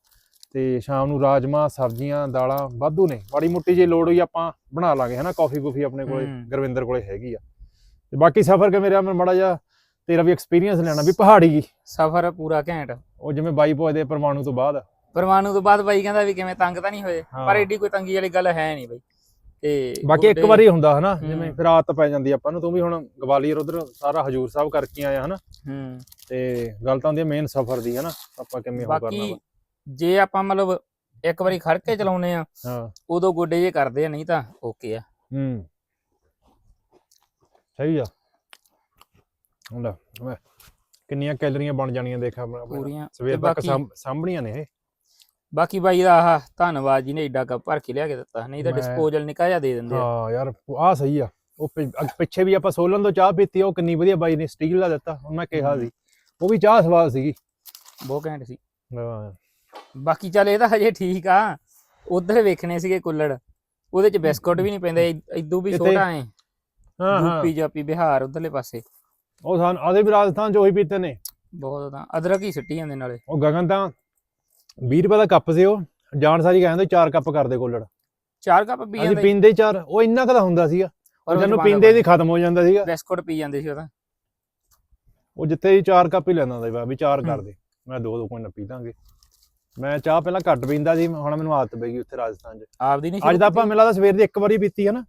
ਤੇ ਸ਼ਾਮ ਨੂੰ ਰਾਜਮਾ ਸਬਜ਼ੀਆਂ ਦਾਲਾਂ ਵਾਧੂ ਨੇ। ਮਾੜੀ ਮੋਟੀ ਜੇ ਲੋੜ ਹੋਈ ਆਪਾਂ ਬਣਾ ਲਾਂਗੇ ਹਨਾ? ਕਾਫੀ ਕੁਫੀ ਆਪਣੇ ਕੋਲੇ ਹੂੰ। ਗੁਰਵਿੰਦਰ ਕੋਲੇ ਹੈਗੀ ਆ। ਤੇ ਬਾਕੀ ਸਫ਼ਰ ਕਿਵੇਂ ਰਿਹਾ? ਮੈਂ ਮਾੜਾ ਜਿਹਾ ਤੇਰਾ ਵੀ ਐਕਸਪੀਰੀਅੰਸ ਲੈਣਾ ਵੀ ਪਹਾੜੀ ਸਫ਼ਰ ਪੂਰਾ ਘੈਂਟ। ਉਹ ਜਿਵੇਂ ਬਾਈ ਪਹੁੰਚਦੇ ਪਰਮਾਣੂ ਤੋਂ ਬਾਅਦ। ਪਰਮਾਣੂ ਤੋਂ ਬਾਅਦ ਬਾਈ ਕਹਿੰਦਾ ਵੀ ਕਿਵੇਂ ਤੰਗ ਤਾਂ ਨਹੀਂ ਹੋਏ ਹਾਂ। ਪਰ ਐਡੀ ਕੋਈ ਤੰਗੀ ਵਾਲੀ ਗੱਲ ਹੈ ਨਹੀਂ ਬਾਈ। ਤੇ ਬਾਕੀ ਇੱਕ ਵਾਰੀ ਹੁੰਦਾ ਹਨਾ? ਹੂੰ। ਜਿਵੇਂ ਫਿਰ ਆਦਤ ਪੈ ਜਾਂਦੀ ਆਪਾਂ ਨੂੰ ਤੂੰ ਵੀ ਹੁਣ ਗਵਾਲੀਅਰ ਉਧਰ ਸਾਰਾ ਹਜੂਰ ਸਾਹਿਬ ਕਰਕੇ ਆਇਆ ਹਨਾ? ਹੂੰ। ਤੇ ਗੱਲ ਤਾਂ ਹੁੰਦੀ ਹੈ ਮੇਨ ਸਫ਼ਰ ਦੀ ਹਨਾ? ਆਪਾਂ ਕਿਵੇਂ ਉਹ ਕਰਨਾ ਬਾਕੀ ਜੇ ਆਪਾਂ ਮਤਲਬ ਇੱਕ ਵਾਰੀ ਖੜ ਕੇ ਚਲਾਉਨੇ ਆ ਹਾਂ। ਉਦੋਂ ਗੋਡੇ ਜੇ ਕਰਦੇ ਆ ਨਹੀਂ ਤਾਂ ਓਕੇ ਆ। ਹੂੰ। ਸਹੀ ਆ। ਹੁੰਦਾ ਵੇ ਕਿੰਨੀਆਂ ਕੈਲਰੀਆਂ ਬਣ ਜਾਣੀਆਂ ਦੇਖ ਆਪਣਾ। ਪੂਰੀਆਂ। ਸਵੇਰ ਤੱਕ ਸਾਂਭਣੀਆਂ ਨੇ ਇਹ। ਬਾਕੀ ਬਾਈ ਦਾ ਆਹ ਧੰਨਵਾਦ ਜੀ ਨੇ ਏਡਾ ਕੱਪ ਭਰ ਕੇ ਲਿਆ ਕੇ ਦਿੱਤਾ। ਨਹੀਂ ਤਾਂ ਮੈਂ- ਡਿਸਪੋਜ਼ਲ ਨਿਕਾ ਜਿਹਾ ਦੇ ਦਿੰਦੇ ਆ। ਹਾਂ ਯਾਰ ਆ ਸਹੀ ਆ। ਉਹ ਪਿੱਛੇ ਵੀ ਆਪਾਂ ਸੋਲਨ ਤੋਂ ਚਾਹ ਪੀਤੀ ਉਹ ਕਿੰਨੀ ਵਧੀਆ ਬਾਈ ਨੇ ਸਟੀਲ ਦਾ ਦਿੱਤਾ ਹੁਣ ਮੈਂ ਕਿਹਾ। ਸੀ। ਉਹ ਵੀ ਚਾਹ ਸਵਾਦ ਸੀਗੀ। ਬਹੁਤ ਘੈਂਟ ਸੀ। ਹਾਂ। ਬਾਕੀ ਚੱਲ ਇਹ ਤਾਂ ਹਜੇ ਠੀਕ ਆ। ਉਧਰ ਵੇਖਣੇ ਸੀਗੇ ਕੁੱਲੜ। ਉਹਦੇ ਚ ਬਿਸਕੁਟ ਵੀ ਨਹੀਂ ਪੈਂਦੇ ਇਦੋਂ ਵੀ? ਛੋਟਾ ਐ। ਹਾਂ ਹਾਂ। ਯੂਪੀ ਜਾਪੀ ਬਿਹਾਰ ਉਧਰਲੇ ਪਾਸੇ। ਉਹ ਸਾਨੂੰ ਆਦੇ ਵੀ ਰਾਜਸਥਾਨ ਚ ਉਹੀ ਪੀਤੇ ਨੇ। ਬਹੁਤ ਤਾਂ ਅਦਰਕ ਹੀ ਸਿੱਟੀ ਜਾਂਦੇ ਨਾਲੇ। ਉਹ ਗਗਨ ਤਾਂ 20 ਰੁਪਏ ਦਾ ਕੱਪ ਸੀ ਉਹ। ਜਾਣ ਸਾਰੀ ਕਹਿੰਦੇ ਚਾਰ ਕੱਪ ਕਰ ਦੇ ਕੋਲੜ। ਚਾਰ ਕੱਪ ਪੀ ਅਸੀਂ ਜਾਂਦੇ। ਪੀਂਦੇ ਹੀ ਚਾਰ ਉਹ ਇੰਨਾ ਕੁ ਤਾਂ ਹੁੰਦਾ ਸੀਗਾ। ਔਰ ਜਦੋਂ ਪੀਂਦੇ ਹੀ ਖਤਮ ਹੋ ਜਾਂਦਾ ਸੀਗਾ। ਬਿਸਕੁਟ ਪੀ ਜਾਂਦੇ ਸੀ ਉਹ ਤਾਂ। ਉਹ ਜਿੱਥੇ ਹੀ ਚਾਰ ਕੱਪ ਹੀ ਲੈਂਦਾ ਹੁੰਦਾ ਵੀ ਚਾਰ ਕਰ ਹੂੰ। ਦੇ। ਮੈਂ ਦੋ ਦੋ ਕੋਈ ਨਾ ਪੀ ਦਾਂਗੇ। ਮੈਂ ਚਾਹ ਪਹਿਲਾਂ ਘੱਟ ਪੀਂਦਾ ਸੀ ਹੁਣ ਮੈਨੂੰ ਆਦਤ ਪੈ ਗਈ ਉੱਥੇ ਰਾਜਸਥਾਨ 'ਚ। ਆਪਦੀ ਨਹੀਂ ਅੱਜ ਤਾਂ ਆਪਾਂ ਮੈਨੂੰ ਲੱਗਦਾ ਸਵੇਰ ਦੀ ਇੱਕ ਵਾਰੀ ਪੀਤੀ ਹੈ ਨਾ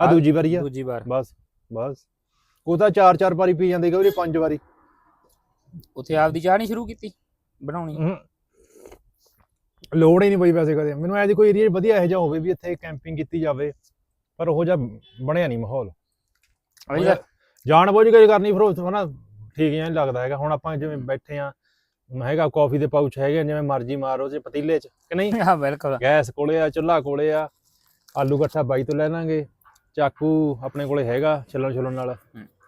ਆ ਦੂਜੀ ਵਾਰੀ ਆ। ਦੂਜੀ ਵਾਰ। ਬਸ ਬਸ। ਉਹ ਤਾਂ ਚਾਰ ਚਾਰ ਵਾਰੀ ਪੀ ਜਾਂਦੇ ਕਈ ਪੰਜ ਵਾਰੀ। ਉੱਥੇ ਆਪਦੀ ਚਾਹ ਨਹੀਂ ਸ਼ੁਰੂ ਕੀਤੀ? ਬਣਾਉਣੀ। ਲੋੜ ਹੀ ਨਹੀਂ ਪਈ ਵੈਸੇ ਕਦੇ। ਮੈਨੂੰ ਐ ਕੋਈ ਏਰੀਆ ਵਧੀਆ ਇਹੋ ਜਿਹਾ ਹੋਵੇ ਵੀ ਇੱਥੇ ਕੈਂਪਿੰਗ ਕੀਤੀ ਜਾਵੇ ਪਰ ਉਹ ਜਿਹਾ ਬਣਿਆ ਨਹੀਂ ਮਾਹੌਲ। ਜਾਣ ਬੁੱਝ ਕੇ ਕਰਨੀ ਫਿਰ ਉਹ ਹਨਾ ਠੀਕ ਨਹੀਂ ਲੱਗਦਾ ਹੈਗਾ। ਹੁਣ ਆਪਾਂ ਜਿਵੇਂ ਬੈਠੇ ਆ ਹੈਗਾ ਕਾਫੀ ਦੇ ਪਾਊਚ ਹੈਗੇ ਜਿਵੇਂ ਮਰਜ਼ੀ ਮਾਰੋ ਜੇ ਪਤੀਲੇ 'ਚ ਕਿ ਨਹੀਂ? ਹਾਂ ਬਿਲਕੁਲ। ਗੈਸ ਕੋਲੇ ਆ ਚੁੱਲ੍ਹਾ ਕੋਲੇ ਆ ਆਲੂ ਗੱਠਾ ਬਾਈ ਤੋਂ ਲੈ ਲਾਂਗੇ ਚਾਕੂ ਆਪਣੇ ਕੋਲੇ ਹੈਗਾ ਛਿੱਲਣ ਛੁੱਲਣ ਨਾਲ।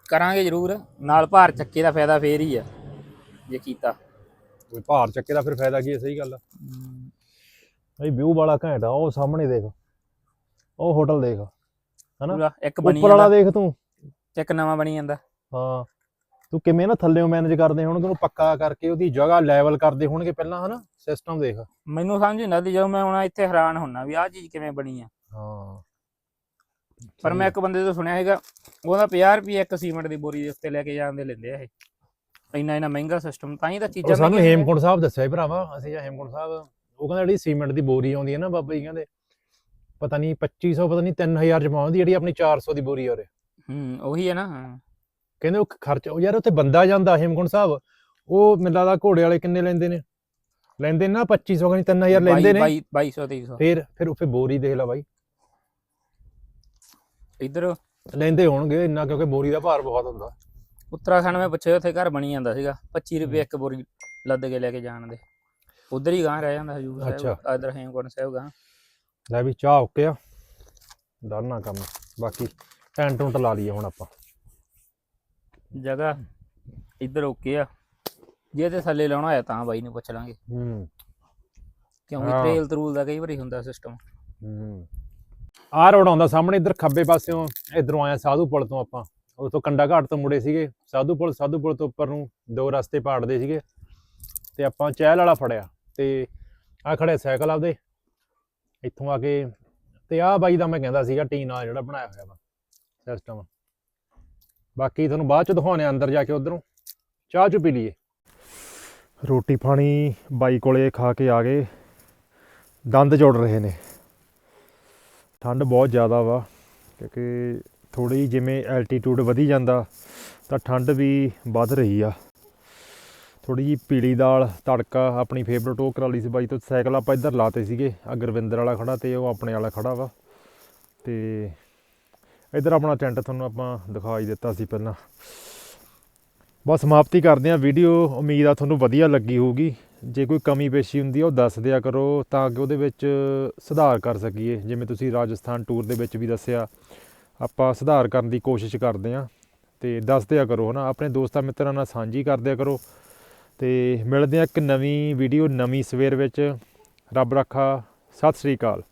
ਕਰਾਂਗੇ ਜ਼ਰੂਰ ਨਾਲ ਭਾਰ ਚੱਕੇ ਦਾ ਫਾਇਦਾ ਫੇਰ ਹੀ ਆ ਜੇ ਕੀਤਾ। ਕੋਈ ਭਾਰ ਚੱਕੇ ਦਾ ਫਿਰ ਫਾਇਦਾ ਕੀ ਹੈ ਸਹੀ ਗੱਲ ਆ। ਬਈ ਵਿਊ ਵਾਲਾ ਘੈਂਟ ਆ ਉਹ ਸਾਹਮਣੇ ਦੇਖ ਉਹ ਹੋਟਲ ਦੇਖ ਹਨਾ? ਇੱਕ ਬਣੀ ਉੱਪਰ ਵਾਲਾ ਦੇਖ ਤੂੰ ਤੇ। ਇੱਕ ਨਵਾਂ ਬਣੀ ਜਾਂਦਾ। ਹਾਂ। ਤੂੰ ਕਿਵੇਂ ਨਾ ਥੱਲੇੋਂ ਮੈਨੇਜ ਕਰਦੇ ਹੋਣਗੇ ਉਹਨੂੰ ਪੱਕਾ ਕਰਕੇ ਉਹਦੀ ਜਗ੍ਹਾ ਲੈਵਲ ਕਰਦੇ ਹੋਣਗੇ ਪਹਿਲਾਂ ਹਨਾ? ਸਿਸਟਮ ਦੇਖ। ਮੈਨੂੰ ਸਮਝ ਨਹੀਂ ਆਉਂਦੀ ਜਦੋਂ ਮੈਂ ਹੁਣ ਇੱਥੇ ਹੈਰਾਨ ਹੁੰਨਾ ਵੀ ਆਹ ਚੀਜ਼ ਕਿਵੇਂ ਬਣੀ ਆ। ਹਾਂ। ਪਰ ਮੈਂ ਇੱਕ ਬੰਦੇ ਤੋਂ ਸੁਣਿਆ ਹੈਗਾ ਉਹਦਾ 50 ਰੁਪਏ ਇੱਕ ਸੀਮੈਂਟ ਦੀ ਬੋਰੀ ਦੇ ਉੱਤੇ ਲੈ ਕੇ ਜਾਂਦੇ ਲੈਂਦੇ ਆ ਇਹ। ਇੰਨਾ ਇੰਨਾ ਮਹਿੰਗਾ ਸਿਸਟਮ ਤਾਂ ਹੀ ਤਾਂ ਚੀਜ਼ਾਂ ਸਾਨੂੰ। ਹੇਮਕੁੰਟ ਸਾਹਿਬ ਦੱਸਿਆ ਸੀ ਭਰਾਵਾ ਅਸੀਂ ਜਾਂ ਹੇਮਕੁੰਟ ਸਾਹਿਬ ਉਹ ਕਹਿੰਦਾ ਜਿਹੜੀ ਸੀਮੈਂਟ ਦੀ ਬੋਰੀ ਆਉਂਦੀ ਹੈ ਨਾ ਬਾਬਾ ਜੀ ਕਹਿੰਦੇ ਪਤਾ ਨਹੀਂ 2500 ਪਤਾ ਨਹੀਂ 3000 ਚ ਪਾਉਂਦੀ ਜਿਹੜੀ ਆਪਣੀ 400 ਦੀ ਬੋਰੀ ਉਰੇ। ਹੂੰ ਉਹੀ ਹੈ ਨਾ ਹਾਂ। ਕਹਿੰਦੇ ਉਹ ਖਰਚ ਉਹ ਯਾਰ ਉੱਥੇ ਬੰਦਾ ਜਾਂਦਾ ਹੇਮਕੁੰਟ ਸਾਹਿਬ ਉਹ ਮੈਨੂੰ ਲੱਗਦਾ ਘੋੜੇ ਵਾਲੇ ਕਿੰਨੇ ਲੈਂਦੇ ਨੇ? ਲੈਂਦੇ ਨੇ ਨਾ 2500 ਕਹਿੰਦੇ 3000 ਲੈਂਦੇ ਨੇ। ਬਾਈ- 2200 2300 ਫਿਰ ਫਿਰ ਉੱਥੇ ਬੋਰੀ ਦੇਖ ਲੈ ਬਾਈ। ਇੱਧਰ? ਲੈਂਦੇ ਹੋਣਗੇ ਇੰਨਾ ਕਿਉਂਕਿ ਬੋਰੀ ਦਾ ਭਾਰ ਬਹੁਤ ਹੁੰਦਾ। ਉੱਤਰਾਖੰਡ ਮੈਂ ਪੁੱਛਿਆ ਉੱਥੇ ਘਰ ਬਣੀ ਜਾਂਦਾ ਸੀਗਾ। 25 ਰੁਪਏ ਇੱਕ ਬੋਰੀ ਲੱਦ ਕੇ ਲੈ ਕੇ ਜਾਣ ਦੇ। ਉਧਰ ਹੀ ਗਾਂ ਰਹਿ ਜਾਂਦਾ ਹਜੂਰ ਸਾਹਿਬ। ਇਧਰ ਹੇਮਕੁੰਟ ਸਾਹਿਬ ਗਾਂ ਲੈ ਵੀ ਚਾਹ ਓਕੇ ਆ। ਡਰਨਾ ਕੰਮ। ਬਾਕੀ ਟੈਂਟ ਟੁੰਟ ਲਾ ਲਈਏ ਹੁਣ ਆਪਾਂ। ਜਗ੍ਹਾ ਇੱਧਰ ਓਕੇ ਆ। ਜੇ ਤੇ ਥੱਲੇ ਲਾਉਣਾ ਹੋਇਆ ਤਾਂ ਬਾਈ ਨੂੰ ਪੁੱਛ ਲਾਂਗੇ। ਹੂੰ। ਕਿਉਂਕਿ ਹਾਂ। ਤੇਲ ਤਰੂਲ ਦਾ ਕਈ ਵਾਰੀ ਹੁੰਦਾ ਸਿਸਟਮ ਹੂੰ। ਆਹ ਰੋਡ ਆਉਂਦਾ ਸਾਹਮਣੇ ਇੱਧਰ ਖੱਬੇ ਪਾਸਿਓਂ ਇਧਰੋਂ ਆਇਆ ਸਾਧੂ ਪੁਲ ਤੋਂ ਆਪਾਂ। ਉਥੋਂ ਕੰਡਾ ਘਾਟ ਤੋਂ ਮੁੜੇ ਸੀਗੇ। ਸਾਧੂ ਪੁਲ ਸਾਧੂ ਪੁਲ ਤੋਂ ਉੱਪਰ ਨੂੰ ਦੋ ਰਸਤੇ ਪਾੜਦੇ ਸੀਗੇ। ਤੇ ਆਪਾਂ ਚਹਿਲ ਵਾਲਾ ਫੜਿਆ। ਤੇ ਆ ਖੜੇ ਸਾਈਕਲ ਆਪਦੇ। ਇੱਥੋਂ ਆ ਕੇ ਤੇ ਆਹ ਬਾਈ ਦਾ ਮੈਂ ਕਹਿੰਦਾ ਸੀਗਾ ਟੀ ਨਾਲ ਜਿਹੜਾ ਬਣਾਇਆ ਹੋਇਆ ਵਾ ਸਿਸਟਮ ਬਾਕੀ ਤੁਹਾਨੂੰ ਬਾਅਦ ਚ ਦਿਖਾਉਣੇ ਆ ਅੰਦਰ ਜਾ ਕੇ ਉਧਰੋਂ। ਚਾਹ ਚੁ ਪੀ ਲਈਏ। ਰੋਟੀ ਪਾਣੀ ਬਾਈ ਕੋਲੇ ਖਾ ਕੇ ਆ ਗਏ। ਦੰਦ ਜੋੜ ਰਹੇ ਨੇ। ਠੰਡ ਬਹੁਤ ਜ਼ਿਆਦਾ ਵਾ, ਕਿਉਂਕਿ ਥੋੜੀ ਜਿਵੇਂ ਐਲਟੀਟਿਊਡ ਵਧੀ ਜਾਂਦਾ, ਤਾਂ ਠੰਡ ਵੀ ਵੱਧ ਰਹੀ ਆ। ਥੋੜੀ ਜੀ ਪੀਲੀ ਦਾਲ, ਤੜਕਾ ਆਪਣੀ ਫੇਵਰਟ ਉਹ ਕਰਾ ਲਈ ਸੀ ਬਾਈ ਤੋਂ, ਸਾਈਕਲ ਆਪਾਂ ਇੱਧਰ ਲਾਤੇ ਸੀਗੇ ਅਗਰਵਿੰਦਰ ਵਾਲਾ ਖੜਾ ਤੇ ਉਹ ਆਪਣੇ ਵਾਲਾ ਖੜਾ ਵਾ। ਤੇ ਇੱਧਰ ਆਪਣਾ ਟੈਂਟ ਤੁਹਾਨੂੰ ਆਪਾਂ ਦਿਖਾ ਹੀ ਦਿੱਤਾ ਸੀ ਪਹਿਲਾਂ। ਬਸ ਸਮਾਪਤੀ ਕਰਦੇ ਹਾਂ ਵੀਡੀਓ। ਉਮੀਦ ਆ ਤੁਹਾਨੂੰ ਵਧੀਆ ਲੱਗੀ ਹੋਊਗੀ। ਜੇ ਕੋਈ ਕਮੀ ਪੇਸ਼ੀ ਹੁੰਦੀ ਆ, ਉਹ ਦੱਸ ਦਿਆ ਕਰੋ ਤਾਂ ਕਿ ਉਹਦੇ ਵਿੱਚ ਸੁਧਾਰ ਕਰ ਸਕੀਏ। ਜਿਵੇਂ ਤੁਸੀਂ ਰਾਜਸਥਾਨ ਟੂਰ ਦੇ ਵਿੱਚ ਵੀ ਦੱਸਿਆ, ਆਪਾਂ ਸੁਧਾਰ ਕਰਨ ਦੀ ਕੋਸ਼ਿਸ਼ ਕਰਦੇ ਹਾਂ। ਤੇ ਦੱਸ ਦਿਆ ਕਰੋ, ਹਨਾ? ਆਪਣੇ ਦੋਸਤਾਂ ਮਿੱਤਰਾਂ ਨਾਲ ਸਾਂਝੀ ਕਰ ਦਿਆ ਕਰੋ। ਤੇ ਮਿਲਦੇ ਆ ਇੱਕ ਨਵੀਂ ਵੀਡੀਓ ਨਵੀਂ ਸਵੇਰ ਵਿੱਚ। ਰੱਬ ਰੱਖਾ, ਸਤਿ ਸ੍ਰੀ ਅਕਾਲ।